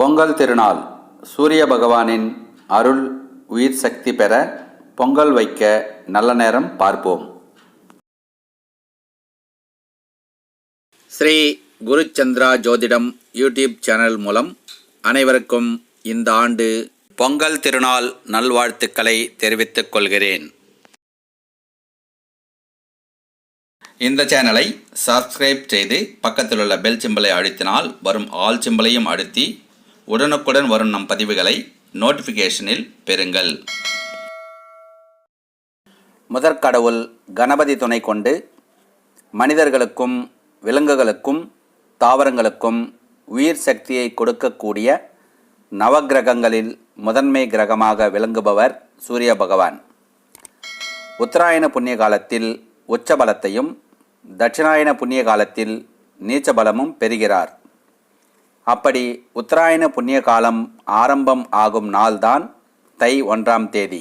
பொங்கல் திருநாள். சூரிய பகவானின் அருள் உயிர் சக்தி பெற பொங்கல் வைக்க நல்ல நேரம் பார்ப்போம். ஸ்ரீ குருச்சந்திரா ஜோதிடம் யூடியூப் சேனல் மூலம் அனைவருக்கும் இந்த ஆண்டு பொங்கல் திருநாள் நல்வாழ்த்துக்களை தெரிவித்துக் கொள்கிறேன். இந்த சேனலை சப்ஸ்கிரைப் செய்து பக்கத்தில் உள்ள பெல் சிம்பலை அழுத்தினால் வரும் ஆல் சிம்பலையும் அழுத்தி உடனுக்குடன் வரும் நம் பதிவுகளை நோட்டிஃபிகேஷனில் பெறுங்கள். முதற்கடவுள் கணபதி துணை கொண்டு மனிதர்களுக்கும் விலங்குகளுக்கும் தாவரங்களுக்கும் உயிர் சக்தியை கொடுக்கக்கூடிய நவக்கிரகங்களில் முதன்மை கிரகமாக விளங்குபவர் சூரிய பகவான். உத்தராயண புண்ணிய காலத்தில் உச்சபலத்தையும் தட்சிணாயன புண்ணிய காலத்தில் நீச்சபலமும் பெறுகிறார். அப்படி உத்தராயண புண்ணிய காலம் ஆரம்பம் ஆகும் நாள்தான் தை ஒன்றாம் தேதி.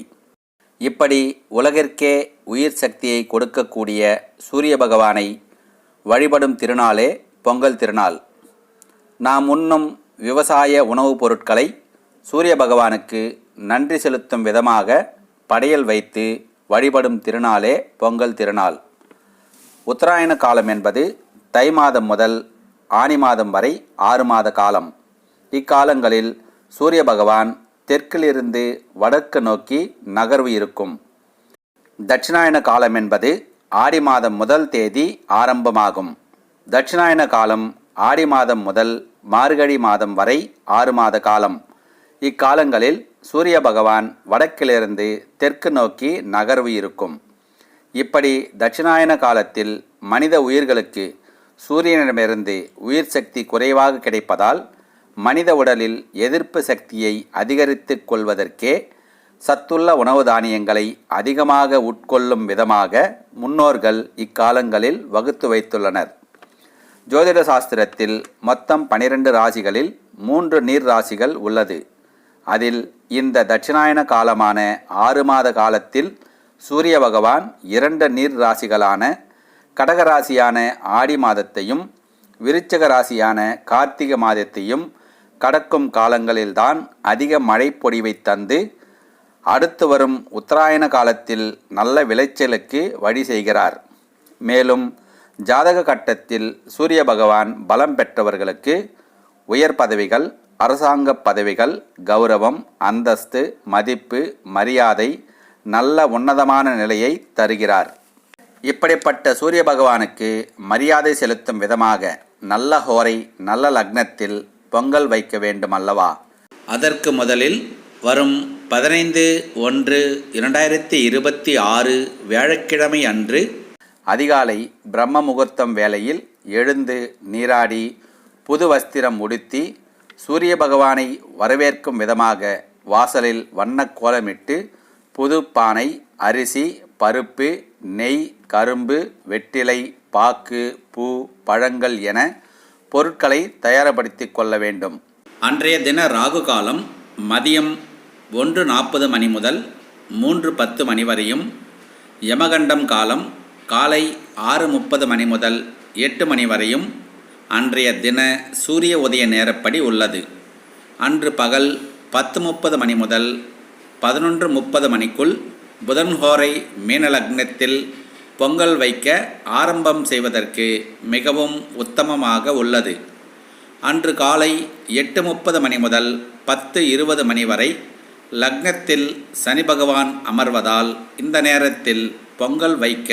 இப்படி உலகிற்கே உயிர் சக்தியை கொடுக்கக்கூடிய சூரிய பகவானை வழிபடும் திருநாளே பொங்கல் திருநாள். நாம் உண்ணும் விவசாய உணவுப் பொருட்களை சூரிய பகவானுக்கு நன்றி செலுத்தும் விதமாக படையல் வைத்து வழிபடும் திருநாளே பொங்கல் திருநாள். உத்தராயண காலம் என்பது தை மாதம் முதல் ஆனி மாதம் வரை ஆறு மாத காலம். இக்காலங்களில் சூரிய பகவான் தெற்கிலிருந்து வடக்கு நோக்கி நகர்வு இருக்கும். தட்சிணாயன காலம் என்பது ஆடி மாதம் முதல் தேதி ஆரம்பமாகும். தட்சிணாயன காலம் ஆடி மாதம் முதல் மார்கழி மாதம் வரை ஆறு மாத காலம். இக்காலங்களில் சூரிய பகவான் வடக்கிலிருந்து தெற்கு நோக்கி நகர்வு இருக்கும். இப்படி தட்சிணாயன காலத்தில் மனித உயிர்களுக்கு சூரியனிடமிருந்து உயிர் சக்தி குறைவாக கிடைப்பதால் மனித உடலில் எதிர்ப்பு சக்தியை அதிகரித்துக் கொள்வதற்கே சத்துள்ள உணவு தானியங்களை அதிகமாக உட்கொள்ளும் விதமாக முன்னோர்கள் இக்காலங்களில் வகுத்து வைத்துள்ளனர். ஜோதிட சாஸ்திரத்தில் மொத்தம் பனிரெண்டு ராசிகளில் மூன்று நீர் ராசிகள் உள்ளது. அதில் இந்த தட்சிணாயன காலமான ஆறு மாத காலத்தில் சூரிய பகவான் இரண்டு நீர் ராசிகளான கடகராசியான ஆடி மாதத்தையும் விருச்சக ராசியான கார்த்திகை மாதத்தையும் கடக்கும் காலங்களில்தான் அதிக மழை பொழிவை தந்து அடுத்து வரும் உத்தராயண காலத்தில் நல்ல விளைச்சலுக்கு வழி செய்கிறார். மேலும் ஜாதக கட்டத்தில் சூரிய பகவான் பலம் பெற்றவர்களுக்கு உயர் பதவிகள் அரசாங்க பதவிகள் கௌரவம் அந்தஸ்து மதிப்பு மரியாதை நல்ல உன்னதமான நிலையை தருகிறார். இப்படிப்பட்ட சூரிய பகவானுக்கு மரியாதை செலுத்தும் விதமாக நல்ல ஹோரை நல்ல லக்னத்தில் பொங்கல் வைக்க வேண்டும் அல்லவா அதற்கு முதலில் வரும் பதினைந்து ஒன்று இரண்டாயிரத்தி இருபத்தி ஆறு வியாழக்கிழமை அன்று அதிகாலை பிரம்ம முகூர்த்தம் வேளையில் எழுந்து நீராடி புது வஸ்திரம் உடுத்தி சூரிய பகவானை வரவேற்கும் விதமாக வாசலில் வண்ணக் கோலமிட்டு புது பானை அரிசி பருப்பு நெய் கரும்பு வெற்றிலை பாக்கு பூ பழங்கள் என பொருட்களை தயார்படுத்தி கொள்ள வேண்டும். அன்றைய தின ராகு காலம் மதியம் ஒன்று நாற்பது மணி முதல் மூன்று பத்து மணி வரையும் யமகண்டம் காலம் காலை ஆறு முப்பது மணி முதல் எட்டு மணி வரையும் அன்றைய தின சூரிய உதய நேரப்படி உள்ளது. அன்று பகல் பத்து முப்பது மணி முதல் பதினொன்று முப்பது மணிக்குள் புதன்ஹோரை மீனலக்னத்தில் பொங்கல் வைக்க ஆரம்பம் செய்வதற்கு மிகவும் உத்தமமாக உள்ளது. அன்று காலை எட்டு முப்பது மணி முதல் பத்து இருபது மணி வரை லக்னத்தில் சனி பகவான் அமர்வதால் இந்த நேரத்தில் பொங்கல் வைக்க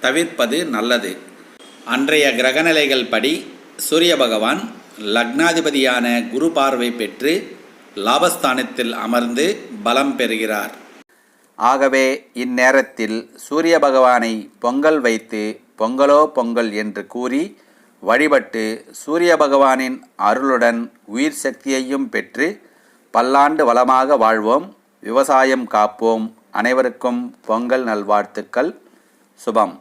தவிர்ப்பது நல்லது. அன்றைய கிரகநிலைகள் படி சூரிய பகவான் லக்னாதிபதியான குரு பார்வை பெற்று லாபஸ்தானத்தில் அமர்ந்து பலம் பெறுகிறார். ஆகவே இந்நேரத்தில் சூரிய பகவானை பொங்கல் வைத்து பொங்கலோ பொங்கல் என்று கூறி வழிபட்டு சூரிய பகவானின் அருளுடன் உயிர் சக்தியையும் பெற்று பல்லாண்டு வளமாக வாழ்வோம். விவசாயம் காப்போம். அனைவருக்கும் பொங்கல் நல்வாழ்த்துக்கள். சுபம்.